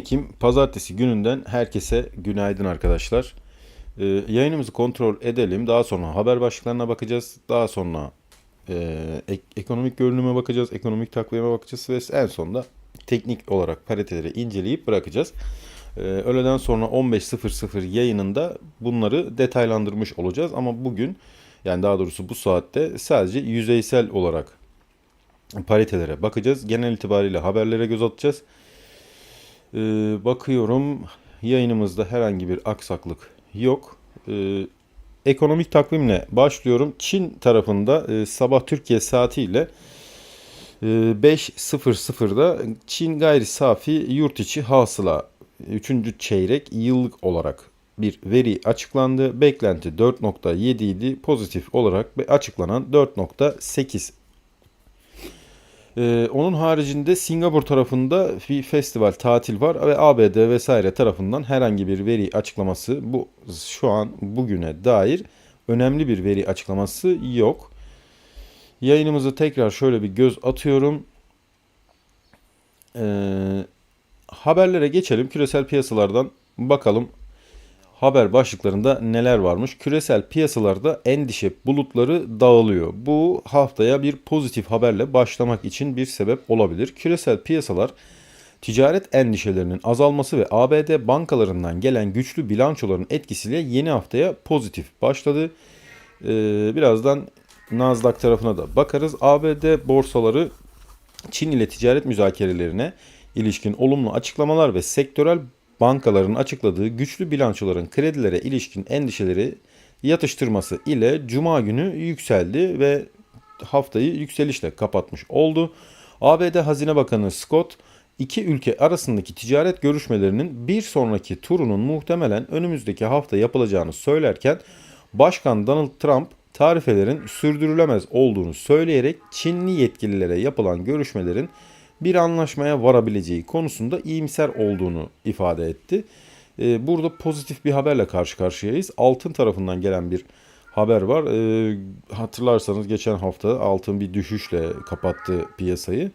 Ekim Pazartesi gününden herkese günaydın arkadaşlar. Ee, yayınımızı kontrol edelim. Daha sonra haber başlıklarına bakacağız. Daha sonra e, ek- ekonomik görünüme bakacağız. Ekonomik takvime bakacağız ve en sonunda teknik olarak pariteleri inceleyip bırakacağız. Ee, öğleden sonra 15.00 yayınında bunları detaylandırmış olacağız. Ama bugün yani daha doğrusu bu saatte sadece yüzeysel olarak paritelere bakacağız. Genel itibariyle haberlere göz atacağız. Ee, bakıyorum yayınımızda herhangi bir aksaklık yok. Ee, ekonomik takvimle başlıyorum. Çin tarafında e, sabah Türkiye saatiyle e, 5.00'da Çin gayri safi yurt içi hasıla 3. çeyrek yıllık olarak bir veri açıklandı. Beklenti 4.7 idi. Pozitif olarak açıklanan 4.8 ee, onun haricinde Singapur tarafında bir festival tatil var ve ABD vesaire tarafından herhangi bir veri açıklaması bu şu an bugüne dair önemli bir veri açıklaması yok. Yayınımızı tekrar şöyle bir göz atıyorum. Ee, haberlere geçelim. Küresel piyasalardan bakalım haber başlıklarında neler varmış? Küresel piyasalarda endişe bulutları dağılıyor. Bu haftaya bir pozitif haberle başlamak için bir sebep olabilir. Küresel piyasalar ticaret endişelerinin azalması ve ABD bankalarından gelen güçlü bilançoların etkisiyle yeni haftaya pozitif başladı. Ee, birazdan Nasdaq tarafına da bakarız. ABD borsaları Çin ile ticaret müzakerelerine ilişkin olumlu açıklamalar ve sektörel bankaların açıkladığı güçlü bilançoların kredilere ilişkin endişeleri yatıştırması ile cuma günü yükseldi ve haftayı yükselişle kapatmış oldu. ABD Hazine Bakanı Scott iki ülke arasındaki ticaret görüşmelerinin bir sonraki turunun muhtemelen önümüzdeki hafta yapılacağını söylerken Başkan Donald Trump tarifelerin sürdürülemez olduğunu söyleyerek Çinli yetkililere yapılan görüşmelerin bir anlaşmaya varabileceği konusunda iyimser olduğunu ifade etti. Ee, burada pozitif bir haberle karşı karşıyayız. Altın tarafından gelen bir haber var. Ee, hatırlarsanız geçen hafta altın bir düşüşle kapattı piyasayı.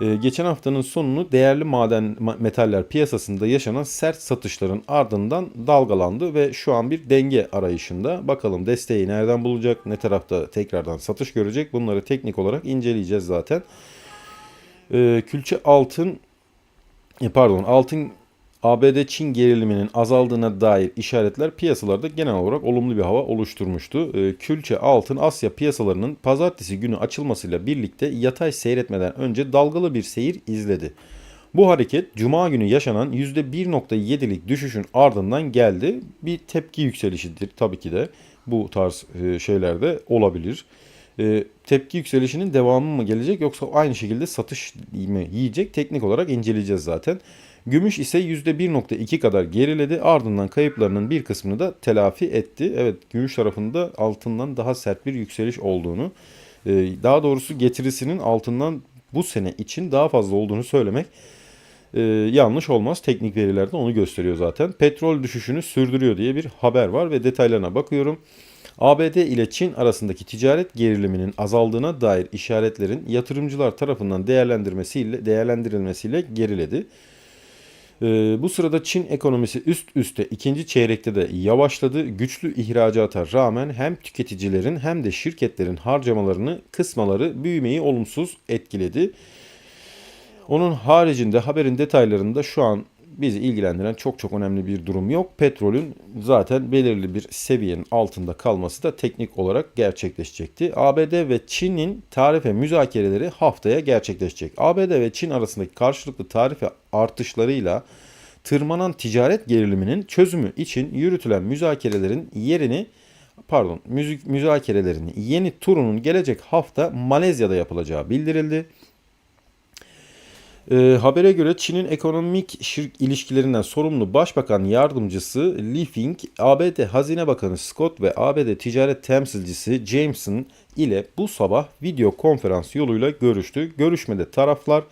Ee, geçen haftanın sonunu değerli maden metaller piyasasında yaşanan sert satışların ardından dalgalandı ve şu an bir denge arayışında. Bakalım desteği nereden bulacak, ne tarafta tekrardan satış görecek bunları teknik olarak inceleyeceğiz zaten. Ee, külçe altın e, pardon altın ABD-Çin geriliminin azaldığına dair işaretler piyasalarda genel olarak olumlu bir hava oluşturmuştu. Ee, külçe altın Asya piyasalarının pazartesi günü açılmasıyla birlikte yatay seyretmeden önce dalgalı bir seyir izledi. Bu hareket cuma günü yaşanan %1.7'lik düşüşün ardından geldi. Bir tepki yükselişidir tabii ki de bu tarz e, şeylerde olabilir e, tepki yükselişinin devamı mı gelecek yoksa aynı şekilde satış mı yiyecek teknik olarak inceleyeceğiz zaten. Gümüş ise %1.2 kadar geriledi ardından kayıplarının bir kısmını da telafi etti. Evet gümüş tarafında altından daha sert bir yükseliş olduğunu e, daha doğrusu getirisinin altından bu sene için daha fazla olduğunu söylemek e, yanlış olmaz. Teknik verilerde onu gösteriyor zaten. Petrol düşüşünü sürdürüyor diye bir haber var ve detaylarına bakıyorum. ABD ile Çin arasındaki ticaret geriliminin azaldığına dair işaretlerin yatırımcılar tarafından değerlendirmesiyle değerlendirilmesiyle geriledi. Ee, bu sırada Çin ekonomisi üst üste ikinci çeyrekte de yavaşladı. Güçlü ihracata rağmen hem tüketicilerin hem de şirketlerin harcamalarını kısmaları büyümeyi olumsuz etkiledi. Onun haricinde haberin detaylarında şu an bizi ilgilendiren çok çok önemli bir durum yok. Petrolün zaten belirli bir seviyenin altında kalması da teknik olarak gerçekleşecekti. ABD ve Çin'in tarife müzakereleri haftaya gerçekleşecek. ABD ve Çin arasındaki karşılıklı tarife artışlarıyla tırmanan ticaret geriliminin çözümü için yürütülen müzakerelerin yerini pardon müzik müzakerelerini yeni turunun gelecek hafta Malezya'da yapılacağı bildirildi. E, habere göre Çin'in ekonomik şirk ilişkilerinden sorumlu Başbakan Yardımcısı Li Fing, ABD Hazine Bakanı Scott ve ABD Ticaret Temsilcisi Jameson ile bu sabah video konferans yoluyla görüştü. Görüşmede taraflar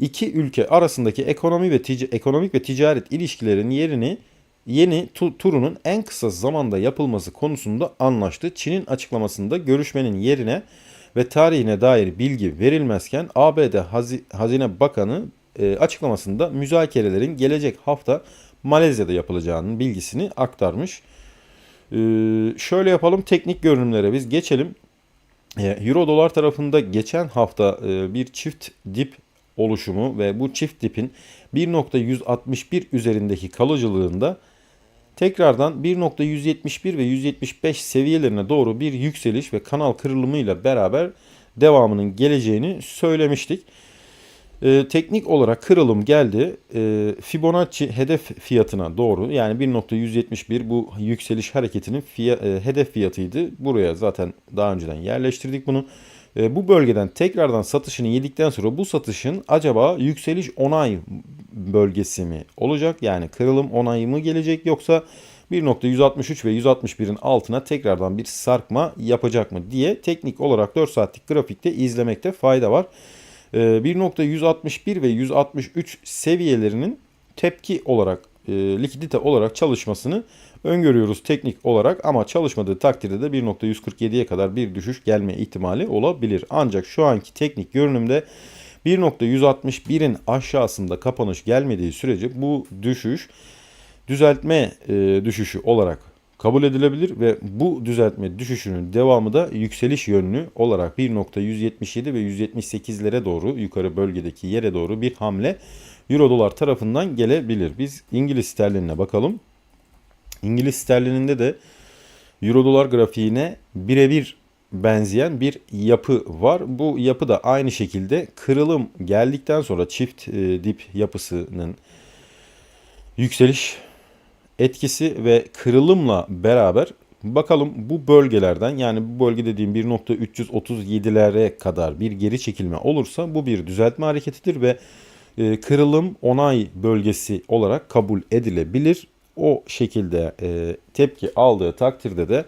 iki ülke arasındaki ekonomi ve ekonomik ve ticaret ilişkilerin yerini yeni tu turunun en kısa zamanda yapılması konusunda anlaştı. Çin'in açıklamasında görüşmenin yerine ve tarihine dair bilgi verilmezken ABD Hazine Bakanı e, açıklamasında müzakerelerin gelecek hafta Malezya'da yapılacağının bilgisini aktarmış. E, şöyle yapalım teknik görünümlere biz geçelim. E, Euro dolar tarafında geçen hafta bir çift dip oluşumu ve bu çift dipin 1.161 üzerindeki kalıcılığında tekrardan 1.171 ve 175 seviyelerine doğru bir yükseliş ve kanal kırılımıyla beraber devamının geleceğini söylemiştik. Ee, teknik olarak kırılım geldi. Ee, Fibonacci hedef fiyatına doğru yani 1.171 bu yükseliş hareketinin fiya, e, hedef fiyatıydı. Buraya zaten daha önceden yerleştirdik bunu. Ee, bu bölgeden tekrardan satışını yedikten sonra bu satışın acaba yükseliş onay bölgesi mi olacak? Yani kırılım onayı mı gelecek yoksa 1.163 ve 161'in altına tekrardan bir sarkma yapacak mı diye teknik olarak 4 saatlik grafikte izlemekte fayda var. 1.161 ve 163 seviyelerinin tepki olarak e, likidite olarak çalışmasını öngörüyoruz teknik olarak ama çalışmadığı takdirde de 1.147'ye kadar bir düşüş gelme ihtimali olabilir. Ancak şu anki teknik görünümde 1.161'in aşağısında kapanış gelmediği sürece bu düşüş düzeltme e, düşüşü olarak kabul edilebilir ve bu düzeltme düşüşünün devamı da yükseliş yönlü olarak 1.177 ve 178'lere doğru yukarı bölgedeki yere doğru bir hamle Euro dolar tarafından gelebilir. Biz İngiliz sterlinine bakalım. İngiliz sterlininde de Euro dolar grafiğine birebir benzeyen bir yapı var. Bu yapı da aynı şekilde kırılım geldikten sonra çift e, dip yapısının yükseliş etkisi ve kırılımla beraber bakalım bu bölgelerden yani bu bölge dediğim 1.337'lere kadar bir geri çekilme olursa bu bir düzeltme hareketidir ve e, kırılım onay bölgesi olarak kabul edilebilir. O şekilde e, tepki aldığı takdirde de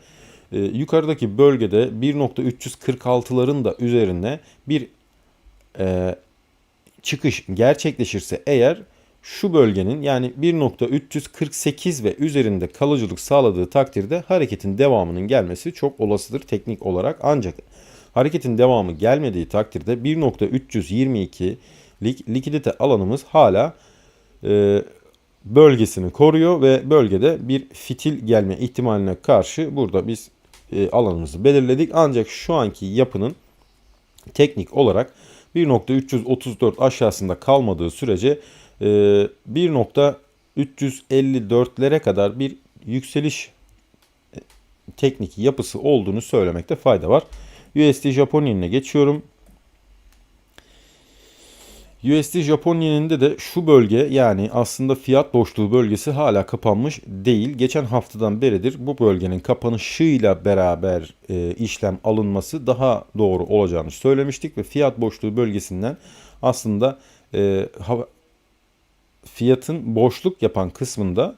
e, yukarıdaki bölgede 1.346'ların da üzerine bir e, çıkış gerçekleşirse eğer şu bölgenin yani 1.348 ve üzerinde kalıcılık sağladığı takdirde hareketin devamının gelmesi çok olasıdır teknik olarak. Ancak hareketin devamı gelmediği takdirde 1.322'lik likidite alanımız hala e, bölgesini koruyor ve bölgede bir fitil gelme ihtimaline karşı burada biz e, alanımızı belirledik. Ancak şu anki yapının teknik olarak 1.334 aşağısında kalmadığı sürece 1.354'lere ee, kadar bir yükseliş e, teknik yapısı olduğunu söylemekte fayda var. USD Japon yenine geçiyorum. USD Japon yeninde de şu bölge yani aslında fiyat boşluğu bölgesi hala kapanmış değil. Geçen haftadan beridir bu bölgenin kapanışıyla beraber e, işlem alınması daha doğru olacağını söylemiştik ve fiyat boşluğu bölgesinden aslında e, fiyatın boşluk yapan kısmında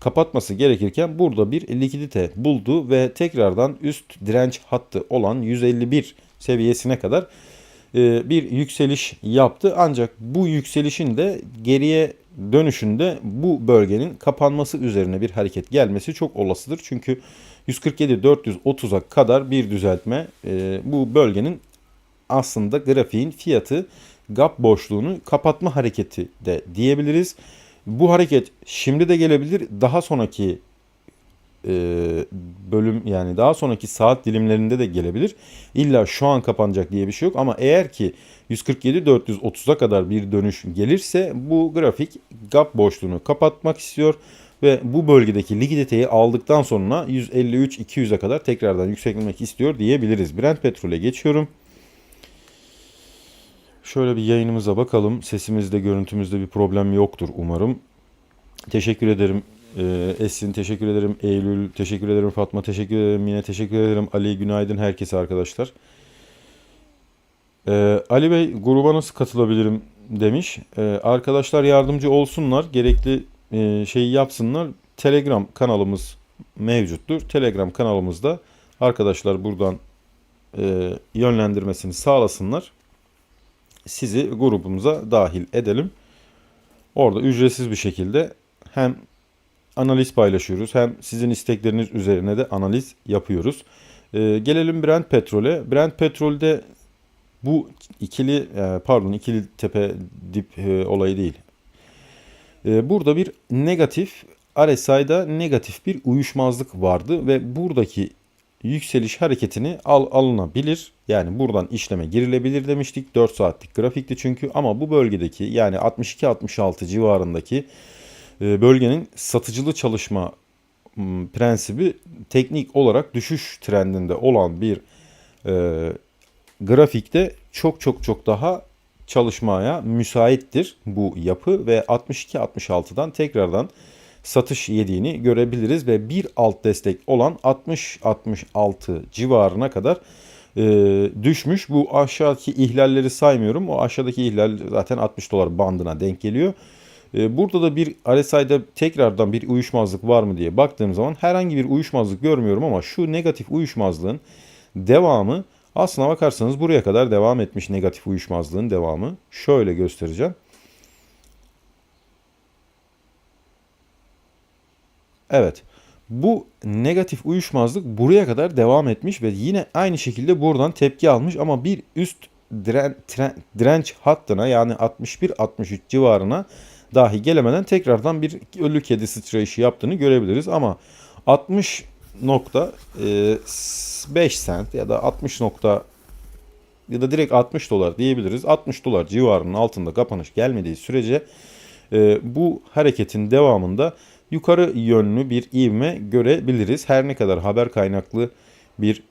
kapatması gerekirken burada bir likidite buldu ve tekrardan üst direnç hattı olan 151 seviyesine kadar bir yükseliş yaptı. Ancak bu yükselişin de geriye dönüşünde bu bölgenin kapanması üzerine bir hareket gelmesi çok olasıdır. Çünkü 147-430'a kadar bir düzeltme e, bu bölgenin aslında grafiğin fiyatı gap boşluğunu kapatma hareketi de diyebiliriz. Bu hareket şimdi de gelebilir. Daha sonraki e, bölüm yani daha sonraki saat dilimlerinde de gelebilir. İlla şu an kapanacak diye bir şey yok ama eğer ki 147-430'a kadar bir dönüş gelirse bu grafik gap boşluğunu kapatmak istiyor ve bu bölgedeki likiditeyi aldıktan sonra 153-200'e kadar tekrardan yükselmek istiyor diyebiliriz. Brent petrole geçiyorum. Şöyle bir yayınımıza bakalım. Sesimizde, görüntümüzde bir problem yoktur umarım. Teşekkür ederim ee, Esin, teşekkür ederim Eylül, teşekkür ederim Fatma, teşekkür ederim yine teşekkür ederim Ali, günaydın herkese arkadaşlar. Ee, Ali Bey gruba nasıl katılabilirim demiş. Ee, arkadaşlar yardımcı olsunlar, gerekli e, şeyi yapsınlar. Telegram kanalımız mevcuttur. Telegram kanalımızda arkadaşlar buradan e, yönlendirmesini sağlasınlar sizi grubumuza dahil edelim. Orada ücretsiz bir şekilde hem analiz paylaşıyoruz hem sizin istekleriniz üzerine de analiz yapıyoruz. Ee, gelelim Brent petrole. Brent petrolde Bu ikili e, pardon ikili tepe dip e, olayı değil. E, Burada bir negatif RSI'da negatif bir uyuşmazlık vardı ve buradaki yükseliş hareketini al, alınabilir. Yani buradan işleme girilebilir demiştik. 4 saatlik grafikti çünkü ama bu bölgedeki yani 62-66 civarındaki e, bölgenin satıcılı çalışma prensibi teknik olarak düşüş trendinde olan bir e, grafikte çok çok çok daha çalışmaya müsaittir bu yapı ve 62-66'dan tekrardan satış yediğini görebiliriz ve bir alt destek olan 60-66 civarına kadar e, düşmüş. Bu aşağıdaki ihlalleri saymıyorum. O aşağıdaki ihlal zaten 60 dolar bandına denk geliyor. E, burada da bir RSI'de tekrardan bir uyuşmazlık var mı diye baktığım zaman herhangi bir uyuşmazlık görmüyorum ama şu negatif uyuşmazlığın devamı aslına bakarsanız buraya kadar devam etmiş negatif uyuşmazlığın devamı. Şöyle göstereceğim. Evet. Bu negatif uyuşmazlık buraya kadar devam etmiş ve yine aynı şekilde buradan tepki almış ama bir üst diren, direnç hattına yani 61-63 civarına dahi gelemeden tekrardan bir ölü kedi sıçrayışı yaptığını görebiliriz ama 60 nokta e, 5 sent ya da 60 nokta ya da direkt 60 dolar diyebiliriz. 60 dolar civarının altında kapanış gelmediği sürece e, bu hareketin devamında yukarı yönlü bir ivme görebiliriz. Her ne kadar haber kaynaklı bir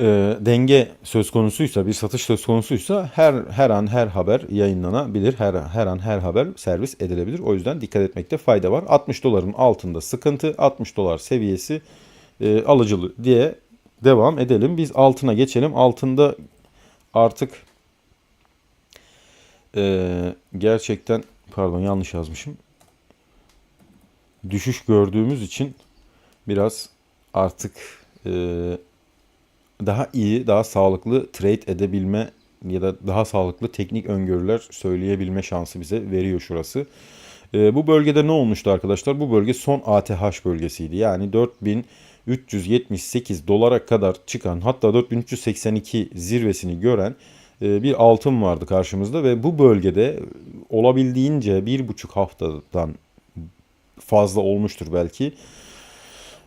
e, denge söz konusuysa, bir satış söz konusuysa her her an her haber yayınlanabilir. Her her an her haber servis edilebilir. O yüzden dikkat etmekte fayda var. 60 doların altında sıkıntı, 60 dolar seviyesi e, alıcılı diye devam edelim. Biz altına geçelim. Altında artık e, gerçekten pardon yanlış yazmışım. Düşüş gördüğümüz için biraz artık e, daha iyi, daha sağlıklı trade edebilme ya da daha sağlıklı teknik öngörüler söyleyebilme şansı bize veriyor şurası. E, bu bölgede ne olmuştu arkadaşlar? Bu bölge son ATH bölgesiydi. Yani 4378 dolara kadar çıkan hatta 4382 zirvesini gören e, bir altın vardı karşımızda ve bu bölgede olabildiğince bir buçuk haftadan fazla olmuştur belki.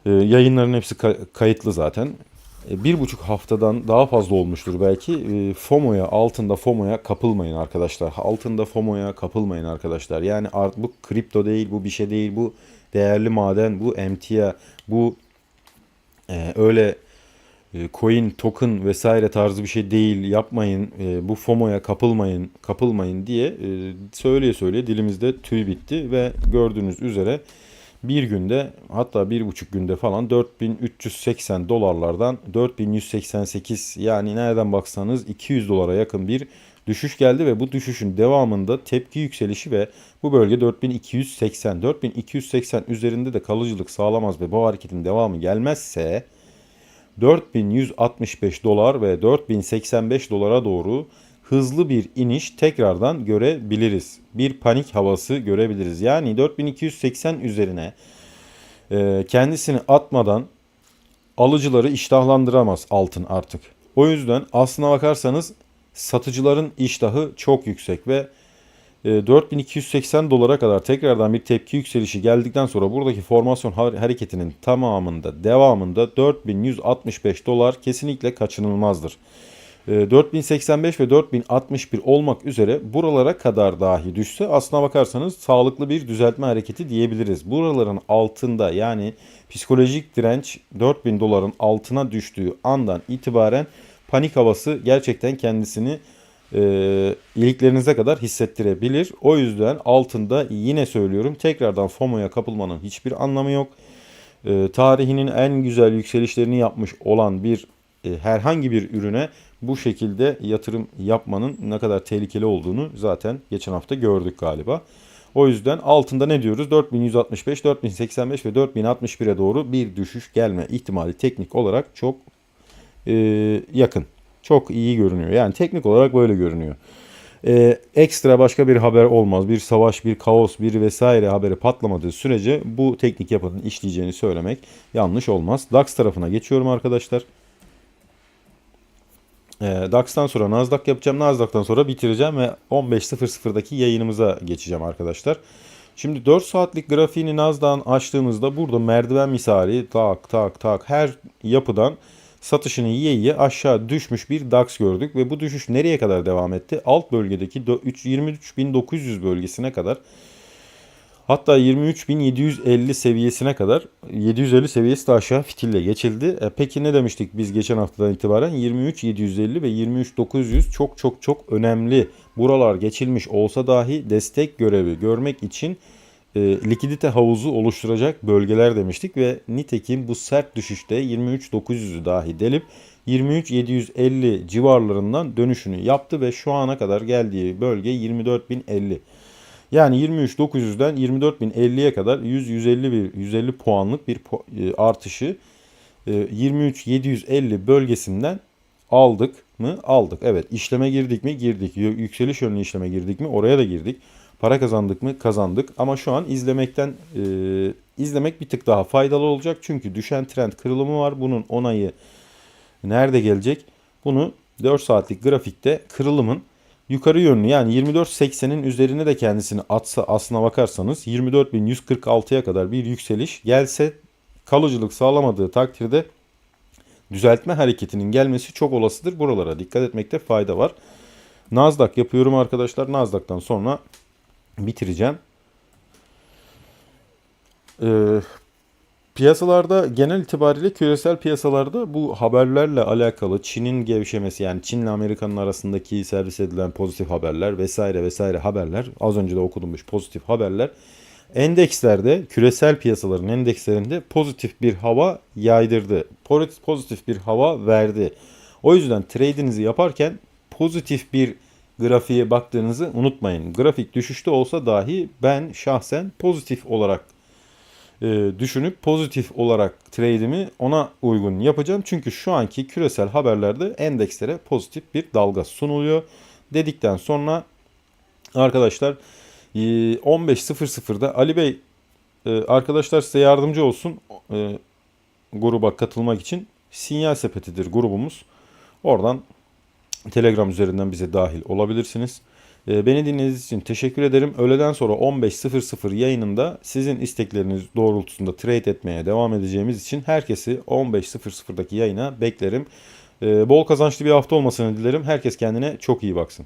E, yayınların hepsi kayıtlı zaten. E, bir buçuk haftadan daha fazla olmuştur belki. E, FOMO'ya, altında FOMO'ya kapılmayın arkadaşlar. Altında FOMO'ya kapılmayın arkadaşlar. Yani art, bu kripto değil, bu bir şey değil, bu değerli maden, bu emtia, bu e, öyle e, coin, token vesaire tarzı bir şey değil. Yapmayın, e, bu FOMO'ya kapılmayın, kapılmayın diye e, söyleye söyleye dilimizde tüy bitti ve gördüğünüz üzere bir günde hatta bir buçuk günde falan 4380 dolarlardan 4188 yani nereden baksanız 200 dolara yakın bir düşüş geldi ve bu düşüşün devamında tepki yükselişi ve bu bölge 4280 4280 üzerinde de kalıcılık sağlamaz ve bu hareketin devamı gelmezse 4165 dolar ve 4085 dolara doğru hızlı bir iniş tekrardan görebiliriz. Bir panik havası görebiliriz. Yani 4280 üzerine e, kendisini atmadan alıcıları iştahlandıramaz altın artık. O yüzden aslına bakarsanız satıcıların iştahı çok yüksek ve 4280 dolara kadar tekrardan bir tepki yükselişi geldikten sonra buradaki formasyon hareketinin tamamında devamında 4165 dolar kesinlikle kaçınılmazdır. 4085 ve 4061 olmak üzere buralara kadar dahi düşse aslına bakarsanız sağlıklı bir düzeltme hareketi diyebiliriz. Buraların altında yani psikolojik direnç 4000 doların altına düştüğü andan itibaren panik havası gerçekten kendisini e, iliklerinize kadar hissettirebilir. O yüzden altında yine söylüyorum tekrardan FOMO'ya kapılmanın hiçbir anlamı yok. E, tarihinin en güzel yükselişlerini yapmış olan bir herhangi bir ürüne bu şekilde yatırım yapmanın ne kadar tehlikeli olduğunu zaten geçen hafta gördük galiba. O yüzden altında ne diyoruz? 4165, 4085 ve 4061'e doğru bir düşüş gelme ihtimali teknik olarak çok e, yakın. Çok iyi görünüyor. Yani teknik olarak böyle görünüyor. Ee, ekstra başka bir haber olmaz. Bir savaş, bir kaos, bir vesaire haberi patlamadığı sürece bu teknik yapının işleyeceğini söylemek yanlış olmaz. DAX tarafına geçiyorum arkadaşlar. E, DAX'tan sonra Nasdaq yapacağım. Nasdaq'tan sonra bitireceğim ve 15.00'daki yayınımıza geçeceğim arkadaşlar. Şimdi 4 saatlik grafiğini Nasdaq'ın açtığımızda burada merdiven misali tak tak tak her yapıdan satışını yiye yiye aşağı düşmüş bir DAX gördük ve bu düşüş nereye kadar devam etti? Alt bölgedeki 23.900 bölgesine kadar hatta 23.750 seviyesine kadar 750 seviyesi de aşağı fitille geçildi. E peki ne demiştik biz geçen haftadan itibaren? 23.750 ve 23.900 çok çok çok önemli. Buralar geçilmiş olsa dahi destek görevi görmek için e, likidite havuzu oluşturacak bölgeler demiştik ve nitekim bu sert düşüşte 23.900'ü dahi delip 23.750 civarlarından dönüşünü yaptı ve şu ana kadar geldiği bölge 24.050. Yani 23.900'den 24.050'ye kadar 100-150 bir 150 puanlık bir e, artışı e, 23.750 bölgesinden aldık mı? Aldık. Evet. İşleme girdik mi? Girdik. Yükseliş yönlü işleme girdik mi? Oraya da girdik. Para kazandık mı? Kazandık. Ama şu an izlemekten e, izlemek bir tık daha faydalı olacak. Çünkü düşen trend kırılımı var. Bunun onayı nerede gelecek? Bunu 4 saatlik grafikte kırılımın yukarı yönlü yani 24.80'in üzerine de kendisini atsa aslına bakarsanız 24.146'ya kadar bir yükseliş gelse kalıcılık sağlamadığı takdirde düzeltme hareketinin gelmesi çok olasıdır. Buralara dikkat etmekte fayda var. Nasdaq yapıyorum arkadaşlar. Nasdaq'tan sonra bitireceğim. Ee, piyasalarda genel itibariyle küresel piyasalarda bu haberlerle alakalı Çin'in gevşemesi yani Çin'le Amerika'nın arasındaki servis edilen pozitif haberler vesaire vesaire haberler az önce de okudummuş pozitif haberler endekslerde küresel piyasaların endekslerinde pozitif bir hava yaydırdı. Pozitif bir hava verdi. O yüzden trade'inizi yaparken pozitif bir grafiğe baktığınızı unutmayın. Grafik düşüşte olsa dahi ben şahsen pozitif olarak e, düşünüp pozitif olarak trade'imi ona uygun yapacağım. Çünkü şu anki küresel haberlerde endekslere pozitif bir dalga sunuluyor. Dedikten sonra arkadaşlar e, 15.00'da Ali Bey e, arkadaşlar size yardımcı olsun e, gruba katılmak için sinyal sepetidir grubumuz. Oradan Telegram üzerinden bize dahil olabilirsiniz. Ee, Beni dinlediğiniz için teşekkür ederim. Öğleden sonra 15.00 yayınında sizin istekleriniz doğrultusunda trade etmeye devam edeceğimiz için herkesi 15.00'daki yayına beklerim. Ee, Bol kazançlı bir hafta olmasını dilerim. Herkes kendine çok iyi baksın.